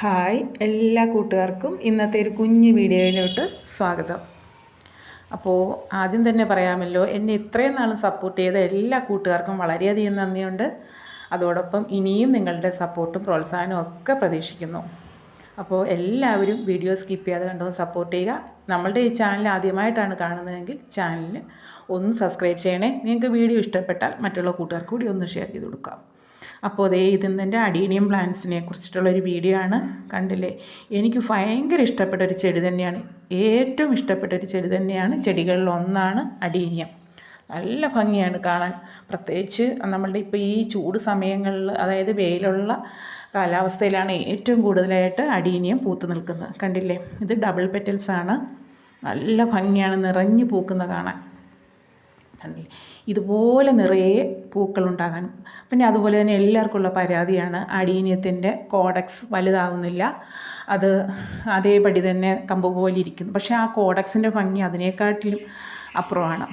Hi എല്ലാ കൂട്ടുകാർക്കും ഇന്നത്തെ ഒരു കുഞ്ഞു വീഡിയോയിലോട്ട് സ്വാഗതം. അപ്പോൾ ആദ്യം തന്നെ പറയാമല്ലോ എന്നെ ഇത്രയും നാളും സപ്പോർട്ട് ചെയ്ത എല്ലാ കൂട്ടുകാർക്കും വളരെയധികം നന്ദിയുണ്ട്. അതോടൊപ്പം ഇനിയും നിങ്ങളുടെ സപ്പോർട്ടും പ്രോത്സാഹനവും ഒക്കെ പ്രതീക്ഷിക്കുന്നു. അപ്പോൾ എല്ലാവരും വീഡിയോ സ്കിപ്പ് ചെയ്യാതെ കണ്ടൊന്ന് സപ്പോർട്ട് ചെയ്യുക. നമ്മളുടെ ഈ ചാനൽ ആദ്യമായിട്ടാണ് കാണുന്നതെങ്കിൽ ചാനലിന് ഒന്ന് സബ്സ്ക്രൈബ് ചെയ്യണേ. നിങ്ങൾക്ക് വീഡിയോ ഇഷ്ടപ്പെട്ടാൽ മറ്റുള്ള കൂട്ടുകാർക്ക് കൂടി ഒന്ന് ഷെയർ ചെയ്ത് കൊടുക്കാം. അപ്പോൾ അതേ ഇതിന്റെ അഡീനിയം പ്ലാന്റ്സിനെ കുറിച്ചിട്ടുള്ളൊരു വീഡിയോ ആണ് കണ്ടില്ലേ? എനിക്ക് ഭയങ്കര ഇഷ്ടപ്പെട്ട ഒരു ചെടി തന്നെയാണ്. ഏറ്റവും ഇഷ്ടപ്പെട്ട ഒരു ചെടി തന്നെയാണ് ചെടികളിൽ ഒന്നാണ് അഡീനിയം നല്ല ഭംഗിയാണ് കാണാൻ. പ്രത്യേകിച്ച് നമ്മളുടെ ഇപ്പോൾ ഈ ചൂട് സമയങ്ങളിൽ അതായത് വെയിലുള്ള കാലാവസ്ഥയിലാണ് ഏറ്റവും കൂടുതലായിട്ട് അഡീനിയം പൂത്ത് നിൽക്കുന്നത്. കണ്ടില്ലേ? ഇത് ഡബിൾ പെറ്റൽസാണ്. നല്ല ഭംഗിയാണ് നിറഞ്ഞു പൂക്കുന്നത് കാണാൻ. കണ്ടില്ലേ ഇതുപോലെ നിറയെ പൂക്കളുണ്ടാകാൻ. പിന്നെ അതുപോലെ തന്നെ എല്ലാവർക്കും ഉള്ള പരാതിയാണ് അടീനിയത്തിന്റെ കോഡക്സ് വലുതാവുന്നില്ല. അത് അതേപടി തന്നെ കമ്പ് പോലെ ഇരിക്കുന്നു. പക്ഷേ ആ കോഡക്സിന്റെ ഭംഗി അതിനേക്കാട്ടിലും അപ്പുറമാണ്.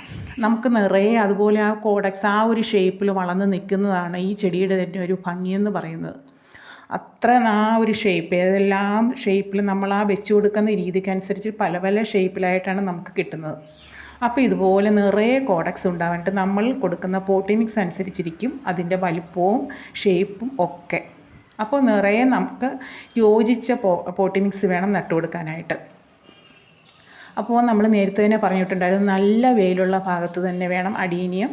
നമുക്ക് നിറയെ അതുപോലെ ആ കോഡക്സ് ആ ഒരു ഷേപ്പിൽ വളർന്ന് നിൽക്കുന്നതാണ് ഈ ചെടിയുടെ തന്നെ ഒരു ഭംഗിയെന്ന് പറയുന്നത്. അത്ര ആ ഒരു ഷേപ്പ് ഏതെല്ലാം ഷേപ്പിൽ നമ്മൾ ആ വെച്ച് കൊടുക്കുന്ന രീതിക്കനുസരിച്ച് പല പല ഷേപ്പിലായിട്ടാണ് നമുക്ക് കിട്ടുന്നത്. അപ്പോൾ ഇതുപോലെ നിറയെ കോഡക്സ് ഉണ്ടാവാനായിട്ട് നമ്മൾ കൊടുക്കുന്ന പോട്ടി മിക്സ് അനുസരിച്ചിരിക്കും അതിന്റെ വലിപ്പവും ഷേപ്പും ഒക്കെ. അപ്പോൾ നിറയെ നമുക്ക് യോജിച്ച പോ പോട്ടി വേണം നട്ടു കൊടുക്കാനായിട്ട്. അപ്പോൾ നമ്മൾ നേരത്തെ തന്നെ പറഞ്ഞിട്ടുണ്ടായിരുന്നു നല്ല വെയിലുള്ള ഭാഗത്ത് തന്നെ വേണം അടീനിയം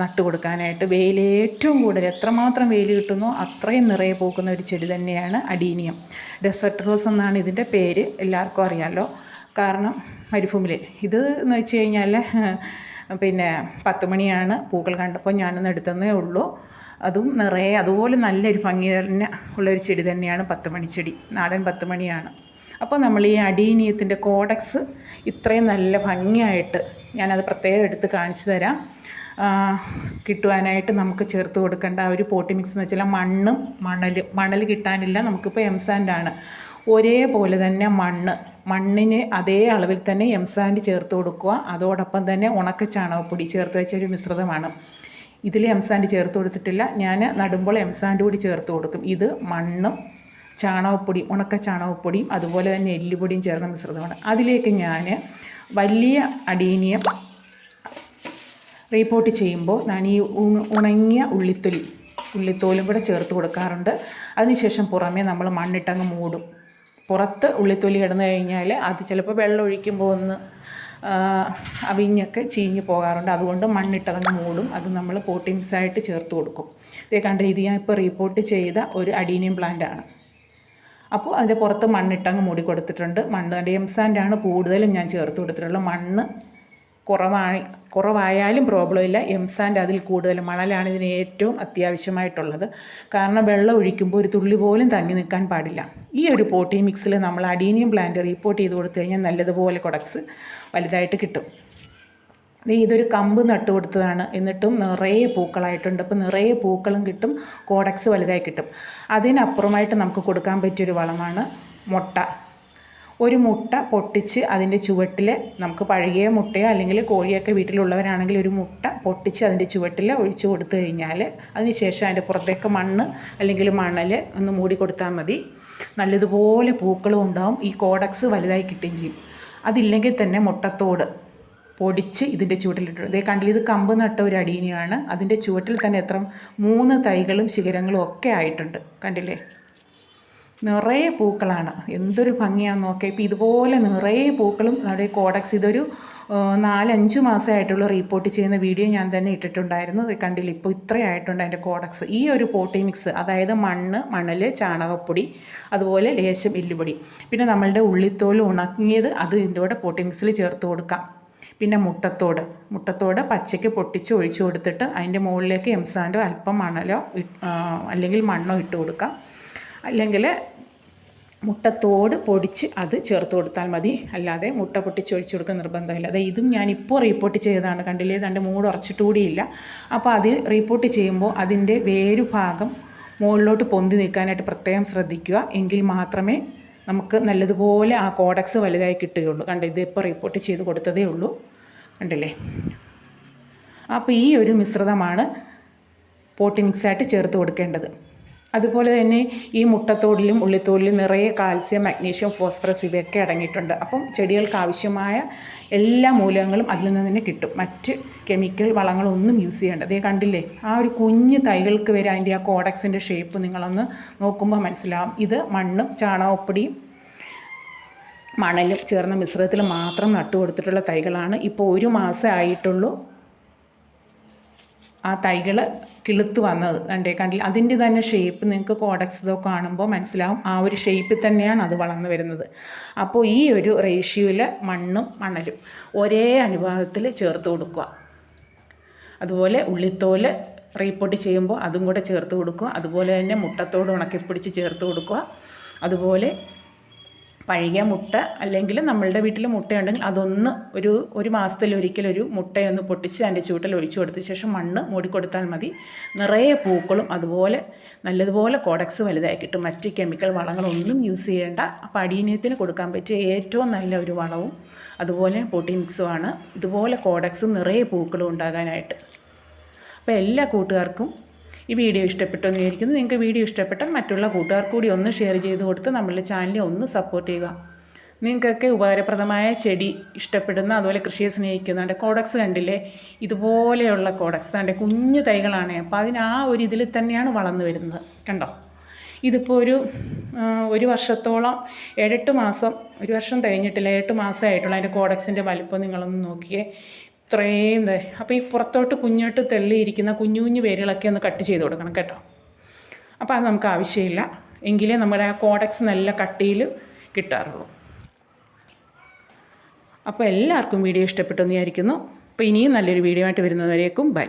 നട്ടു കൊടുക്കാനായിട്ട്. വെയിൽ ഏറ്റവും കൂടുതൽ എത്രമാത്രം വെയിൽ കിട്ടുന്നോ അത്രയും നിറയെ പോകുന്ന ഒരു ചെടി തന്നെയാണ് അടീനിയം. ഡെസർട്ട് റോസ് എന്നാണ് ഇതിന്റെ പേര് എല്ലാവർക്കും അറിയാമല്ലോ കാരണം മരുഭൂമിയിൽ. ഇത് എന്ന് വെച്ച് കഴിഞ്ഞാൽ പിന്നെ പത്ത് മണിയാണ് പൂക്കൾ കണ്ടപ്പോൾ ഞാനൊന്ന് എടുത്തതേ ഉള്ളൂ. അതും നിറയെ അതുപോലെ നല്ലൊരു ഭംഗി തന്നെ ഉള്ളൊരു ചെടി തന്നെയാണ് പത്ത് മണിച്ചെടി നാടൻ പത്ത് മണിയാണ്. അപ്പോൾ നമ്മൾ ഈ അടീനിയത്തിന്റെ കോഡക്സ് ഇത്രയും നല്ല ഭംഗിയായിട്ട് ഞാനത് പ്രത്യേകം എടുത്ത് കാണിച്ചു തരാം. കിട്ടുവാനായിട്ട് നമുക്ക് ചേർത്ത് കൊടുക്കേണ്ട ആ ഒരു പോട്ടി മിക്സ് എന്ന് വെച്ചാൽ മണ്ണും മണലും മണൽ കിട്ടാനില്ല. നമുക്കിപ്പോൾ എംസാൻഡാണ് ഒരേപോലെ തന്നെ മണ്ണ് മണ്ണിന് അതേ അളവിൽ തന്നെ എം സാൻഡ് ചേർത്ത് കൊടുക്കുക. അതോടൊപ്പം തന്നെ ഉണക്ക ചാണകപ്പൊടി ചേർത്ത് വെച്ച ഒരു മിശ്രിതമാണ്. ഇതിൽ എംസാൻഡ് ചേർത്ത് കൊടുത്തിട്ടില്ല. ഞാൻ നടുമ്പോൾ എം സാൻഡ് കൂടി ചേർത്ത് കൊടുക്കും. ഇത് മണ്ണും ചാണകപ്പൊടി ഉണക്ക ചാണകപ്പൊടിയും അതുപോലെ തന്നെ എല്ലുപൊടിയും ചേർന്ന മിശ്രിതമാണ്. അതിലേക്ക് ഞാൻ വലിയ അടീനിയം റീപ്പോർട്ട് ചെയ്യുമ്പോൾ ഞാൻ ഈ ഉണങ്ങിയ ഉള്ളിത്തൊലി ഉള്ളിത്തോലും കൂടെ ചേർത്ത് കൊടുക്കാറുണ്ട്. അതിനുശേഷം പുറമേ നമ്മൾ മണ്ണിട്ടങ്ങ് മൂടും. പുറത്ത് ഉള്ളിത്തൊലി കിടന്നു കഴിഞ്ഞാൽ അത് ചിലപ്പോൾ വെള്ളം ഒഴിക്കുമ്പോൾ ഒന്ന് അവിഞ്ഞൊക്കെ ചീഞ്ഞ് പോകാറുണ്ട്. അതുകൊണ്ട് മണ്ണിട്ടതങ്ങ് മൂടും. അത് നമ്മൾ പോട്ടിങ്സായിട്ട് ചേർത്ത് കൊടുക്കും. ഇതേ കണ്ട ഇത് ഞാൻ ഇപ്പോൾ റീപോർട്ട് ചെയ്ത ഒരു അഡീനിയം പ്ലാന്റ് ആണ്. അപ്പോൾ അതിന്റെ പുറത്ത് മണ്ണിട്ടങ്ങ് മൂടി കൊടുത്തിട്ടുണ്ട്. മണ്ണ് എംസാൻഡാണ് കൂടുതലും ഞാൻ ചേർത്ത് കൊടുത്തിട്ടുള്ളത്. മണ്ണ് കുറവായി കുറവായാലും പ്രോബ്ലം ഇല്ല. എംസാൻഡ് അതിൽ കൂടുതൽ മണലാണ് ഇതിന് ഏറ്റവും അത്യാവശ്യമായിട്ടുള്ളത്. കാരണം വെള്ളം ഒഴിക്കുമ്പോൾ ഒരു തുള്ളി പോലും തങ്ങി നിൽക്കാൻ പാടില്ല. ഈ ഒരു പോട്ടി മിക്സിൽ നമ്മൾ അഡീനിയം പ്ലാന്റ് റീപ്പോർട്ട് ചെയ്ത് കൊടുത്തു കഴിഞ്ഞാൽ നല്ലതുപോലെ കൊടക്സ് വലുതായിട്ട് കിട്ടും. ഇതൊരു കമ്പ് നട്ട് കൊടുത്തതാണ്. എന്നിട്ടും നിറയെ പൂക്കളായിട്ടുണ്ട്. അപ്പോൾ നിറയെ പൂക്കളും കിട്ടും കോഡക്സ് വലുതായി കിട്ടും. അതിനപ്പുറമായിട്ട് നമുക്ക് കൊടുക്കാൻ പറ്റിയൊരു വളമാണ് മുട്ട. ഒരു മുട്ട പൊട്ടിച്ച് അതിന്റെ ചുവട്ടിൽ നമുക്ക് പഴകിയ മുട്ടയോ അല്ലെങ്കിൽ കോഴിയൊക്കെ വീട്ടിലുള്ളവരാണെങ്കിൽ ഒരു മുട്ട പൊട്ടിച്ച് അതിന്റെ ചുവട്ടിൽ ഒഴിച്ചു കൊടുത്തു കഴിഞ്ഞാൽ അതിനുശേഷം അതിന്റെ പുറത്തേക്ക് മണ്ണ് അല്ലെങ്കിൽ മണൽ ഒന്ന് മൂടി കൊടുത്താൽ മതി. നല്ലതുപോലെ പൂക്കളും ഉണ്ടാവും. ഈ കോഡക്സ് വലുതായി കിട്ടുകയും ചെയ്യും. അതില്ലെങ്കിൽ തന്നെ മുട്ടത്തോട് പൊടിച്ച് ഇതിന്റെ ചുവട്ടിലിട്ടു ഇതേ കണ്ടില്ല ഇത് കമ്പ് നട്ട ഒരു അടീനിയാണ്. അതിന്റെ ചുവട്ടിൽ തന്നെ എത്ര മൂന്ന് തൈകളും ശിഖരങ്ങളും ഒക്കെ ആയിട്ടുണ്ട്. കണ്ടില്ലേ? നിറയെ പൂക്കളാണ്. എന്തൊരു ഭംഗിയാണെന്ന് നോക്കുക ഇപ്പോൾ ഇതുപോലെ നിറയെ പൂക്കളും നമ്മുടെ കോഡക്സ് ഇതൊരു നാലഞ്ച് മാസമായിട്ടുള്ള റിപ്പോർട്ട് ചെയ്യുന്ന വീഡിയോ ഞാൻ തന്നെ ഇട്ടിട്ടുണ്ടായിരുന്നു. കണ്ടില്ല? ഇപ്പോൾ ഇത്രയായിട്ടുണ്ട് അതിന്റെ കോഡക്സ്. ഈ ഒരു പോട്ടി മിക്സ് അതായത് മണ്ണ് മണൽ ചാണകപ്പൊടി അതുപോലെ ലേശം എല്ലുപൊടി. പിന്നെ നമ്മളുടെ ഉള്ളിത്തോൽ ഉണങ്ങിയത് അത് ഇതിന്റെ കൂടെ പോട്ടി മിക്സിൽ ചേർത്ത് കൊടുക്കാം. പിന്നെ മുട്ടത്തോട്. മുട്ടത്തോട് പച്ചയ്ക്ക് പൊട്ടിച്ച് ഒഴിച്ചു കൊടുത്തിട്ട് അതിന്റെ മുകളിലേക്ക് എംസാൻഡോ അല്പം മണലോ അല്ലെങ്കിൽ മണ്ണോ ഇട്ട് കൊടുക്കാം. അല്ലെങ്കിൽ മുട്ടത്തോട് പൊടിച്ച് അത് ചേർത്ത് കൊടുത്താൽ മതി. അല്ലാതെ മുട്ട പൊട്ടിച്ച് ഒഴിച്ചു കൊടുക്കാൻ നിർബന്ധമില്ല. അതെ ഇതും ഞാൻ ഇപ്പോൾ റീപ്പോർട്ട് ചെയ്തതാണ്. കണ്ടില്ലേ? തന്റെ മൂട് ഉറച്ചിട്ടുകൂടിയില്ല അപ്പോൾ അത് റീപ്പോർട്ട് ചെയ്യുമ്പോൾ അതിന്റെ വേരുഭാഗം മുകളിലോട്ട് പൊന്തി നിൽക്കാനായിട്ട് പ്രത്യേകം ശ്രദ്ധിക്കുക. എങ്കിൽ മാത്രമേ നമുക്ക് നല്ലതുപോലെ ആ കോഡക്സ് വലുതായി കിട്ടുകയുള്ളൂ. കണ്ടേ? ഇത് ഇപ്പോൾ റിപ്പോർട്ട് ചെയ്ത് കൊടുത്തതേ ഉള്ളൂ. കണ്ടില്ലേ? അപ്പോൾ ഈ ഒരു മിശ്രിതമാണ് പോട്ടി മിക്സായിട്ട് ചേർത്ത് കൊടുക്കേണ്ടത്. അതുപോലെ തന്നെ ഈ മുട്ടത്തോടിലും ഉള്ളിത്തോടിലും നിറയെ കാൽസ്യം മഗ്നീഷ്യം ഫോസ്ഫറസ് ഇവയൊക്കെ അടങ്ങിയിട്ടുണ്ട്. അപ്പം ചെടികൾക്ക് ആവശ്യമായ എല്ലാ മൂലകങ്ങളും അതിൽ നിന്ന് തന്നെ കിട്ടും. മറ്റ് കെമിക്കൽ വളങ്ങളൊന്നും യൂസ് ചെയ്യേണ്ട. അതേ കണ്ടില്ലേ? ആ ഒരു കുഞ്ഞ് തൈകൾക്ക് വരെ അതിന്റെ ആ കോഡക്സിന്റെ ഷേപ്പ് നിങ്ങളൊന്ന് നോക്കുമ്പോൾ മനസ്സിലാവും. ഇത് മണ്ണും ചാണകപ്പൊടിയും മണലും ചേർന്ന മിശ്രിതത്തിൽ മാത്രം നട്ടു കൊടുത്തിട്ടുള്ള തൈകളാണ്. ഇപ്പോൾ ഒരു മാസമേ ആയിട്ടുള്ളൂ ആ തൈകൾ കിളുത്ത് വന്നത്. കണ്ടേ കണ്ടില്ല? അതിന്റെ തന്നെ ഷേപ്പ് നിങ്ങൾക്ക് കോഡക്സ് ഇതൊക്കെ കാണുമ്പോൾ മനസ്സിലാവും. ആ ഒരു ഷേപ്പിൽ തന്നെയാണ് അത് വളർന്നു വരുന്നത്. അപ്പോൾ ഈ ഒരു റേഷ്യോയിൽ മണ്ണും മണലും ഒരേ അനുപാതത്തിൽ ചേർത്ത് കൊടുക്കുക. അതുപോലെ ഉള്ളിത്തോൽ റീപ്പോട്ട് ചെയ്യുമ്പോൾ അതും കൂടെ ചേർത്ത് കൊടുക്കുക. അതുപോലെ തന്നെ മുട്ടത്തോട് ഉണക്കിപ്പിടിച്ച് ചേർത്ത് കൊടുക്കുക. അതുപോലെ പഴകിയ മുട്ട അല്ലെങ്കിൽ നമ്മളുടെ വീട്ടിൽ മുട്ടയുണ്ടെങ്കിൽ അതൊന്ന് ഒരു ഒരു മാസത്തിൽ ഒരിക്കലൊരു മുട്ടയൊന്ന് പൊട്ടിച്ച് അതിന്റെ ചൂട്ടിൽ ഒഴിച്ചു കൊടുത്ത ശേഷം മണ്ണ് മൂടിക്കൊടുത്താൽ മതി. നിറയെ പൂക്കളും അതുപോലെ നല്ലതുപോലെ കോഡക്സ് വലുതായി കിട്ടും. മറ്റ് കെമിക്കൽ വളങ്ങളൊന്നും യൂസ് ചെയ്യേണ്ട. അപ്പോൾ അടിയനത്തിന് കൊടുക്കാൻ പറ്റിയ ഏറ്റവും നല്ല ഒരു വളവും അതുപോലെ പൊട്ടി മിക്സുമാണ് ഇതുപോലെ കോഡക്സും നിറയെ പൂക്കളും ഉണ്ടാകാനായിട്ട്. അപ്പോൾ എല്ലാ കൂട്ടുകാർക്കും ഈ വീഡിയോ ഇഷ്ടപ്പെട്ടു എന്ന് വിചാരിക്കുന്നു. നിങ്ങൾക്ക് വീഡിയോ ഇഷ്ടപ്പെട്ടാൽ മറ്റുള്ള കൂട്ടുകാർ കൂടി ഒന്ന് ഷെയർ ചെയ്ത് കൊടുത്ത് നമ്മളുടെ ചാനലിനെ ഒന്ന് സപ്പോർട്ട് ചെയ്യുക. നിങ്ങൾക്കൊക്കെ ഉപകാരപ്രദമായ ചെടി ഇഷ്ടപ്പെടുന്ന അതുപോലെ കൃഷിയെ സ്നേഹിക്കുന്ന സ്നേഹിക്കുന്നുണ്ട് കോഡക്സ് കണ്ടില്ലേ? ഇതുപോലെയുള്ള കോഡക്സ് അതിന്റെ കുഞ്ഞു തൈകളാണ്. അപ്പോൾ അതിന് ആ ഒരു ഇതിൽ തന്നെയാണ് വളർന്നു വരുന്നത്. കണ്ടോ? ഇതിപ്പോൾ ഒരു ഒരു വർഷത്തോളം ഏഴെട്ട് മാസം ഒരു വർഷം തികഞ്ഞിട്ടില്ല എട്ട് മാസമായിട്ടുള്ള അതിന്റെ കോഡക്സിന്റെ വലിപ്പം നിങ്ങളൊന്ന് നോക്കിയേ. ഇത്രയും ഇതേ അപ്പോൾ ഈ പുറത്തോട്ട് കുഞ്ഞോട്ട് തെള്ളിയിരിക്കുന്ന കുഞ്ഞു കുഞ്ഞു വേരുകളൊക്കെ ഒന്ന് കട്ട് ചെയ്ത് കൊടുക്കണം കേട്ടോ. അപ്പോൾ അത് നമുക്ക് ആവശ്യമില്ല. എങ്കിലേ നമ്മുടെ ആ കോഡക്സ് നല്ല കട്ടിയിൽ കിട്ടാറുള്ളൂ. അപ്പോൾ എല്ലാവർക്കും വീഡിയോ ഇഷ്ടപ്പെട്ടെന്ന് വിചാരിക്കുന്നു. അപ്പോൾ ഇനിയും നല്ലൊരു വീഡിയോ ആയിട്ട് വരുന്നവരേക്കും ബൈ.